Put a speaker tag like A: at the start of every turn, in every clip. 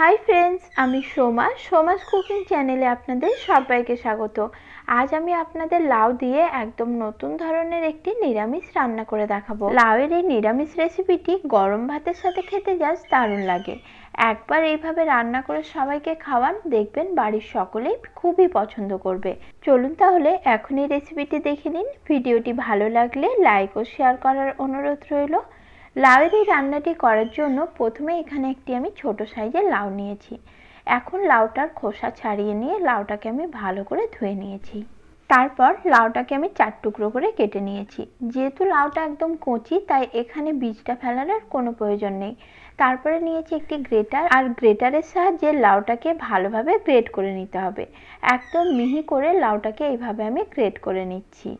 A: Hi friends আমি Soma. Soma's cooking চ্যানেলে আপনাদের সবাইকে স্বাগত। আজ আমি আপনাদের লাউ দিয়ে একদম নতুন ধরনের একটি নিরামিষ রান্না করে দেখাবো। লাউয়ের এই নিরামিষ রেসিপিটি গরম ভাতের সাথে খেতে জাস্ট দারুণ লাগে। একবার এইভাবে রান্না করে সবাইকে খাওয়ান, দেখবেন বাড়ির সকলেই খুবই পছন্দ করবে। চলুন তাহলে এখন এই রেসিপিটি দেখে নিন। ভিডিওটি ভালো লাগলে লাইক ও শেয়ার করার অনুরোধ রইল। লাউয়ের এই রান্নাটি করার জন্য প্রথমে এখানে একটি আমি ছোট সাইজের লাউ নিয়েছি। এখন লাউটার খোসা ছাড়িয়ে নিয়ে লাউটাকে আমি ভালো করে ধুয়ে নিয়েছি। তারপর লাউটাকে আমি চার টুকরো করে কেটে নিয়েছি। যেহেতু লাউটা একদম কচি, তাই এখানে বীজটা ফেলার আর কোনো প্রয়োজন নেই। তারপরে নিয়েছি একটি গ্রেটার। আর গ্রেটারের সাহায্যে লাউটাকে ভালোভাবে গ্রেট করে নিতে হবে। একদম মিহি করে লাউটাকে এইভাবে আমি গ্রেট করে নিচ্ছি।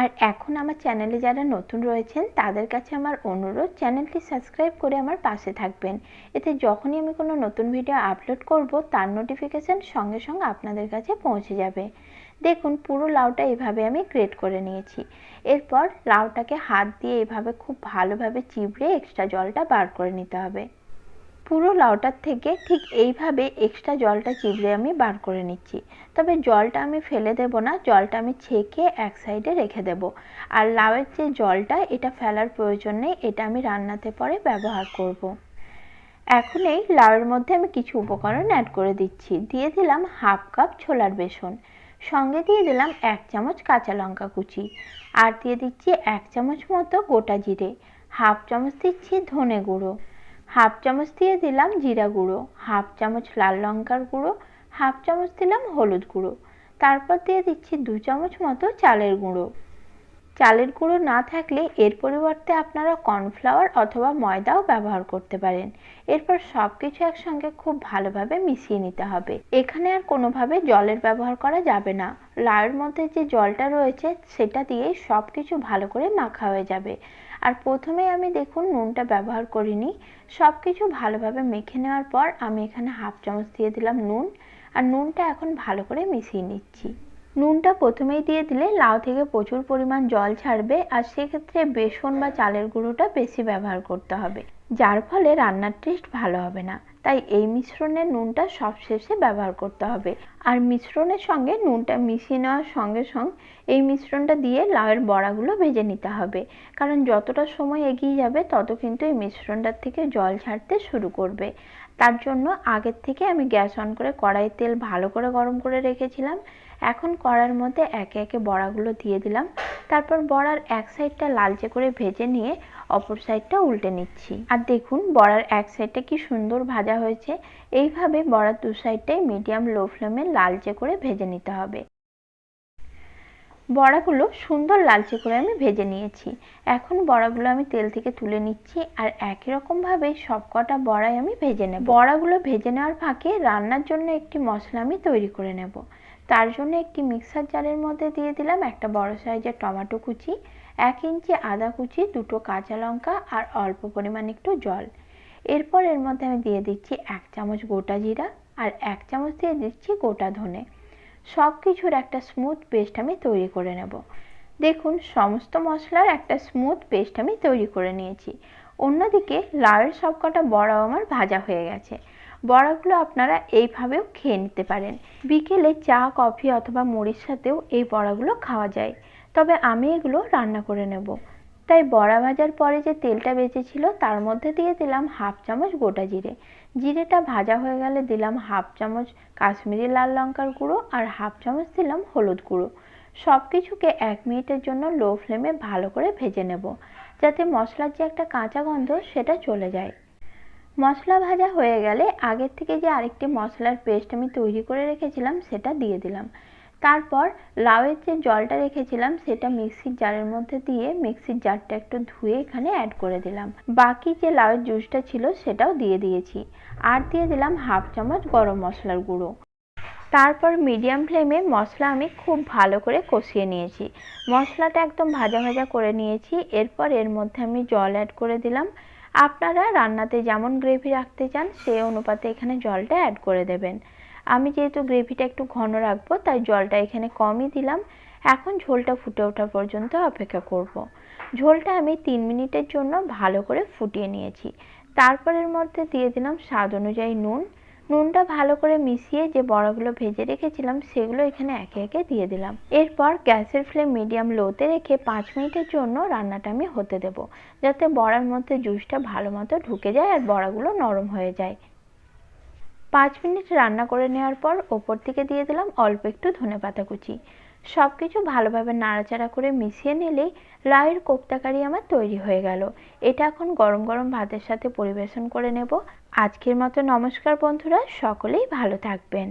A: আর এখন আমার চ্যানেলে যারা নতুন রয়েছেন, তাদের কাছে আমার অনুরোধ, চ্যানেলটি সাবস্ক্রাইব করে আমার পাশে থাকবেন। এতে যখনই আমি কোনো নতুন ভিডিও আপলোড করব, তার নোটিফিকেশান সঙ্গে সঙ্গে আপনাদের কাছে পৌঁছে যাবে। দেখুন, পুরো লাউটা এইভাবে আমি গ্রেট করে নিয়েছি। এরপর লাউটাকে হাত দিয়ে এভাবে খুব ভালোভাবে চিবড়ে এক্সট্রা জলটা বার করে নিতে হবে। পুরো লাউটার থেকে ঠিক এইভাবে এক্সট্রা জলটা চিবড়ে আমি বার করে নিচ্ছি। তবে জলটা আমি ফেলে দেব না, জলটা আমি ছেঁকে এক সাইডে রেখে দেব। আর লাউয়ের যে জলটা, এটা ফেলার প্রয়োজন নেই, এটা আমি রান্নাতে পরে ব্যবহার করব। এখন এই লাউয়ের মধ্যে আমি কিছু উপকরণ অ্যাড করে দিচ্ছি। দিয়ে দিলাম হাফ কাপ ছোলার বেসন। সঙ্গে দিয়ে দিলাম এক চামচ কাঁচা লঙ্কা কুচি। আর দিয়ে দিচ্ছি এক চামচ মতো গোটা জিরে। হাফ চামচ দিচ্ছি ধনে গুঁড়ো। হাফ চামচ দিয়ে দিলাম জিরা গুঁড়ো, হাফ চামচ লাল লঙ্কার গুঁড়ো, হাফ চামচ দিলাম হলুদ গুঁড়ো। তারপর দিয়ে দিচ্ছি দু চামচ মতো চালের গুঁড়ো। চালের গুঁড়ো না থাকলে এর পরিবর্তে আপনারা কর্নফ্লাওয়ার অথবা ময়দাও ব্যবহার করতে পারেন। এরপর সব কিছু একসঙ্গে খুব ভালোভাবে মিশিয়ে নিতে হবে। এখানে আর কোনোভাবে জলের ব্যবহার করা যাবে না। লাউয়ের মধ্যে যে জলটা রয়েছে সেটা দিয়েই সব কিছু ভালো করে মাখা হয়ে যাবে। আর প্রথমে আমি দেখুন নুনটা ব্যবহার করিনি। সব কিছু ভালোভাবে মেখে নেওয়ার পর আমি এখানে হাফ চামচ দিয়ে দিলাম নুন। আর নুনটা এখন ভালো করে মিশিয়ে নিচ্ছি। নুনটা প্রথমেই দিয়ে দিলে লাউ থেকে প্রচুর পরিমাণ জল ছাড়বে। আর সেক্ষেত্রে বেসন বা চালের গুঁড়োটা বেশি ব্যবহার করতে হবে। যার ফলে রান্নার টেস্ট ভালো হবে না। তাই এই মিশ্রণে নুনটা সব শেষে ব্যবহার করতে হবে। আর মিশ্রণের সঙ্গে নুনটা মিশিয়ে নেওয়ার সঙ্গে সঙ্গে এই মিশ্রণটা দিয়ে লাউয়ের বড়াগুলো ভেজে নিতে হবে। কারণ যতটা সময় এগিয়ে যাবে, তত কিন্তু এই মিশ্রণটার থেকে জল ছাড়তে শুরু করবে। তার জন্য আগের থেকে আমি গ্যাস অন করে কড়াইয়ের তেল ভালো করে গরম করে রেখেছিলাম। এখন কড়ার মধ্যে একে একে বড়াগুলো দিয়ে দিলাম। তারপর বড়ার এক সাইডটা লালচে করে ভেজে নিয়ে অপর সাইডটা উল্টে নিচ্ছি। আর দেখুন, বড়ার এক সাইডটা কি সুন্দর ভাজা হয়েছে। এইভাবে বড়ার দু সাইডটাই মিডিয়াম লো ফ্লেমে লালচে করে ভেজে নিতে হবে। বড়াগুলো সুন্দর লালচে করে আমি ভেজে নিয়েছি। এখন বড়াগুলো আমি তেল থেকে তুলে নিচ্ছি আর একই রকমভাবে সব কটা বড়াই আমি ভেজে নেব। বড়াগুলো ভেজে নেওয়ার ফাঁকে রান্নার জন্য একটি মশলা আমি তৈরি করে নেব। তার জন্য একটি মিক্সার জারের মধ্যে দিয়ে দিলাম একটা বড় সাইজের টমেটো কুচি, এক ইঞ্চি আদা কুচি, দুটো কাঁচা লঙ্কা আর অল্প পরিমাণ একটু জল। এরপর এর মধ্যে আমি দিয়ে দিচ্ছি এক চামচ গোটা জিরা আর এক চামচ দিয়ে দিচ্ছি গোটা ধনে। সব কিছুর একটা স্মুথ পেস্ট আমি তৈরি করে নেব। দেখুন, সমস্ত মশলার একটা স্মুথ পেস্ট আমি তৈরি করে নিয়েছি। অন্যদিকে লাউয়ের সবকটা বড়াও আমার ভাজা হয়ে গেছে। বড়াগুলো আপনারা এইভাবেও খেয়ে নিতে পারেন। বিকেলে চা, কফি অথবা মুড়ির সাথেও এই বড়াগুলো খাওয়া যায়। তবে আমি এগুলো রান্না করে নেব। তাই বড়া ভাজার পরে যে তেলটা বেঁচেছিল তার মধ্যে দিয়ে দিলাম হাফ চামচ গোটা জিরে। জিরেটা ভাজা হয়ে গেলে দিলাম হাফ চামচ কাশ্মীরি লাল লঙ্কার গুঁড়ো আর হাফ চামচ দিলাম হলুদ গুঁড়ো। সব কিছুকে এক মিনিটের জন্য লো ফ্লেমে ভালো করে ভেজে নেব, যাতে মশলার যে একটা কাঁচা গন্ধ সেটা চলে যায়। মশলা ভাজা হয়ে গেলে আগের থেকে যে আরেকটি মশলার পেস্ট আমি তৈরি করে রেখেছিলাম, সেটা দিয়ে দিলাম। তারপর লাউয়ের যে জলটা রেখেছিলাম, সেটা মিক্সির জারের মধ্যে দিয়ে মিক্সির জারটা একটু ধুয়ে এখানে অ্যাড করে দিলাম। বাকি যে লাউয়ের জুসটা ছিল, সেটাও দিয়ে দিয়েছি। আর দিয়ে দিলাম হাফ চামচ গরম মশলার গুঁড়ো। তারপর মিডিয়াম ফ্লেমে মশলা আমি খুব ভালো করে কষিয়ে নিয়েছি। মশলাটা একদম ভাজা ভাজা করে নিয়েছি। এরপর এর মধ্যে আমি জল অ্যাড করে দিলাম। আপনারা রান্নাতে যেমন গ্রেভি রাখতে চান সেই অনুপাতে এখানে জলটা অ্যাড করে দেবেন। আমি যেহেতু গ্রেভিটা একটু ঘন রাখব, তাই জলটা এখানে কমই দিলাম। এখন ঝোলটা ফুটে ওঠা পর্যন্ত অপেক্ষা করব। ঝোলটা আমি তিন মিনিটের জন্য ভালো করে ফুটিয়ে নিয়েছি। তারপরের মধ্যে দিয়ে দিলাম স্বাদ অনুযায়ী নুন। নুনটা ভালো করে মিশিয়ে যে বড়াগুলো ভেজে রেখেছিলাম, সেগুলো এখানে একে একে দিয়ে দিলাম। এরপর গ্যাসের ফ্লেম মিডিয়াম লোতে রেখে পাঁচ মিনিটের জন্য রান্নাটা আমি হতে দেব, যাতে বড়ার মধ্যে জুসটা ভালো মতো ঢুকে যায় আর বড়াগুলো নরম হয়ে যায়। পাঁচ মিনিট রান্না করে নেওয়ার পর ওপর থেকে দিয়ে দিলাম অল্প একটু ধনে পাতা কুচি। সব কিছু ভালোভাবে নাড়াচাড়া করে মিশিয়ে নিলেই লাউয়ের কোপ্তা কারি আমার তৈরি হয়ে গেল। এটা এখন গরম গরম ভাতের সাথে পরিবেশন করে নেব। আজকের মতো নমস্কার বন্ধুরা, সকলেই ভালো থাকবেন।